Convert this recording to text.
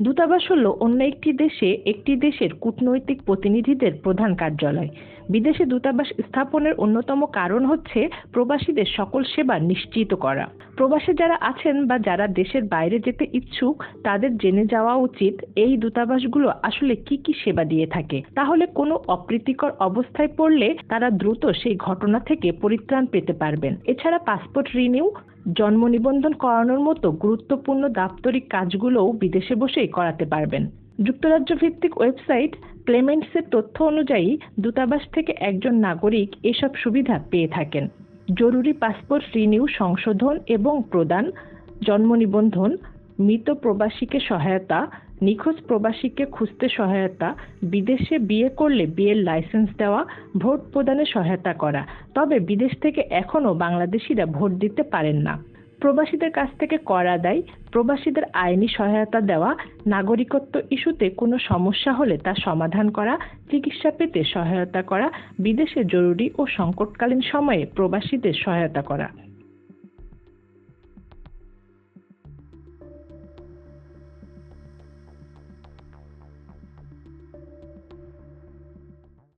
দূতাবাস হল অন্য একটি দেশে একটি দেশের কূটনৈতিক প্রতিনিধিদের প্রধান কার্যালয়। বিদেশে দূতাবাস স্থাপনের অন্যতম কারণ হচ্ছে প্রবাসীদের সকল সেবা নিশ্চিত করা। প্রবাসী যারা আছেন বা যারা দেশের বাইরে যেতে ইচ্ছুক, তাদের জেনে যাওয়া উচিত এই দূতাবাসগুলো আসলে কি কি সেবা দিয়ে থাকে। তাহলে কোনো অপ্রীতিকর অবস্থায় পড়লে তারা দ্রুত সেই ঘটনা থেকে পরিত্রাণ পেতে পারবেন। এছাড়া পাসপোর্ট রিনিউ জন্ম নিবন্ধন করানোর মতো গুরুত্বপূর্ণ দাপ্তরিক কাজগুলোও বিদেশে বসেই করাতে পারবেন। যুক্তরাজ্য ভিত্তিক ওয়েবসাইট ক্লেমেন্টসের তথ্য অনুযায়ী দূতাবাস থেকে একজন নাগরিক এসব সুবিধা পেয়ে থাকেন। জরুরি পাসপোর্ট রিনিউ সংশোধন এবং প্রদান, জন্ম নিবন্ধন, মৃত প্রবাসীকে সহায়তা নিখোঁজ প্রবাসীকে খুঁজতে সহায়তা, বিদেশে বিয়ে করলে বিয়ের লাইসেন্স দেওয়া, ভোট প্রদানে সহায়তা করা। তবে বিদেশ থেকে এখনও বাংলাদেশিরা ভোট দিতে পারেন না। প্রবাসীদের কাছ থেকে কর আদায়, প্রবাসীদের আইনি সহায়তা দেওয়া, নাগরিকত্ব ইস্যুতে কোনো সমস্যা হলে তা সমাধান করা, চিকিৎসা পেতে সহায়তা করা, বিদেশে জরুরি ও সংকটকালীন সময়ে প্রবাসীদের সহায়তা করা।